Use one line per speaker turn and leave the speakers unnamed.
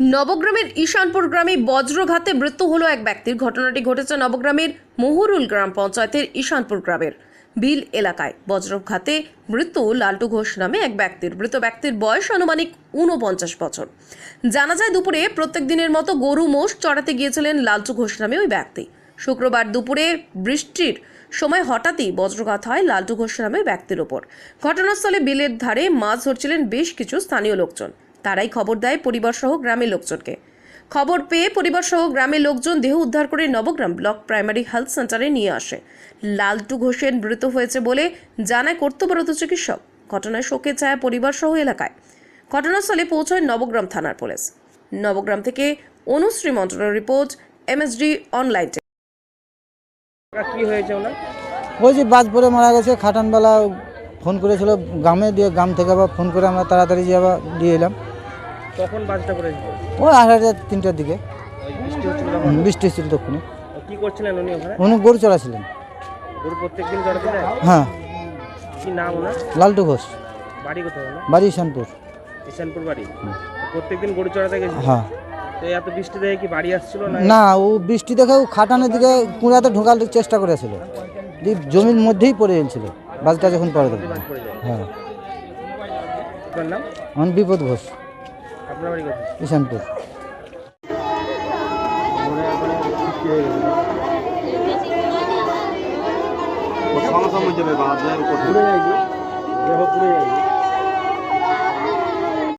নবগ্রামের ঈশানপুর গ্রামে বজ্রঘাতে মৃত্যু হলো এক ব্যক্তির। ঘটনাটি ঘটেছে নবগ্রামের মহুরুল গ্রাম পঞ্চায়েতের ঈশানপুর গ্রামের বিল এলাকায়। বজ্রঘাতে মৃত্যু লালটু ঘোষ নামে এক ব্যক্তির। মৃত ব্যক্তির বয়স আনুমানিক ঊনপঞ্চাশ বছর। জানা যায়, দুপুরে প্রত্যেক দিনের মতো গরু মোষ চড়াতে গিয়েছিলেন লালটু ঘোষ নামে ওই ব্যক্তি। শুক্রবার দুপুরে বৃষ্টির সময় হঠাৎই বজ্রঘাত হয় লালটু ঘোষ নামে ব্যক্তির ওপর। ঘটনাস্থলে বিলের ধারে মাছ ধরছিলেন বেশ কিছু স্থানীয় লোকজন। তারাই খবর দেয় পরিবার সহ গ্রামের লোকজনকে। খবর পেয়ে পরিবার সহ গ্রামের লোকজন দেহ উদ্ধার করে নবগ্রাম ব্লক প্রাইমারি হেলথ সেন্টারে নিয়ে আসে। লালটু ঘোষের মৃত হয়েছে বলে জানায় কর্তব্যরত চিকিৎসক। ঘটনায় শোকে ছায়া পরিবার সহ এলাকায়। ঘটনাস্থলে পৌঁছয় নবগ্রাম থানার পুলিশ। নবগ্রাম থেকে অনুশ্রী মন্ত্রণের রিপোর্ট এমএসডি অনলাইন
কি হয়েছে ওনার?
যে বাজ পড়ে মারা গেছে। খাটানবেলা ফোন করেছিল গ্রামে দিয়ে গ্রাম থেকে আবার ফোন করে আমরা তাড়াতাড়ি যে আবার দিয়ে এলাম।
কখন বাজটা করেছিল?
ওই আড়াইটা তিনটার দিকে।
বৃষ্টি হচ্ছিল তখন?
তখনই।
কি করছিলেন উনি ওখানে?
উনি গরু চড়াছিলেন।
গরু প্রত্যেকদিন যায়?
হ্যাঁ।
কি নাম ওনার?
লালটু ঘোষ।
বাড়ি কোথায়
বাড়ি ঈশানপুর।
ইশানপুর বাড়ি? প্রত্যেকদিন গরু চড়াতে গেছিল?
হ্যাঁ।
তো এত বৃষ্টি দেখে কি বাড়ি আসছিল না?
না ও বৃষ্টি দেখে ও খাটানের দিকে কুড়াতে ঢোকার চেষ্টা করেছিল। জমির মধ্যেই পড়ে গেছিল বাজটা যখন পড়ে হ্যাঁ। আমার বিপদ ঘোষ। ঈশানপুর।
সমস্যা মধ্যে বাজার কোথায়